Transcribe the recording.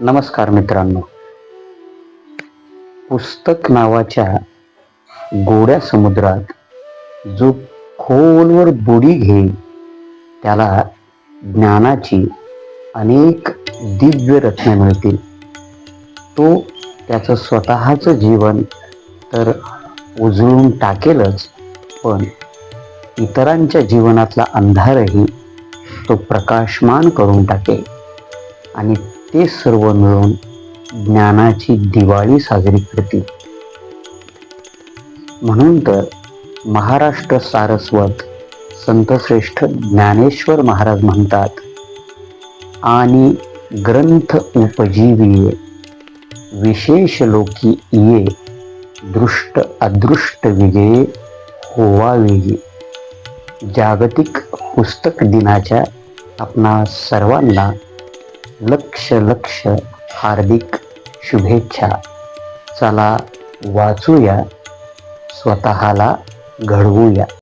नमस्कार मित्रांनो. पुस्तक नावाच्या गोड्या समुद्रात जो खोलवर बुडी घेईल त्याला ज्ञानाची अनेक दिव्य रत्ने मिळतील. तो त्याचं स्वतःचं जीवन तर उजळून टाकेलच पण इतरांच्या जीवनातला अंधारही तो प्रकाशमान करून टाकेल. आणि ते सर्व मिळून ज्ञानाची दिवाळी साजरी करतील. म्हणून तर महाराष्ट्र सारस्वत संतश्रेष्ठ ज्ञानेश्वर महाराज म्हणतात आणि ग्रंथ उपजीविये विशेष लोकी ये दृष्ट अदृष्ट विजये होवावेगी. जागतिक पुस्तक दिनाच्या आपणा सर्वांना लक्ष लक्ष हार्दिक शुभेच्छा. चला वाचूया स्वतःला घडवूया.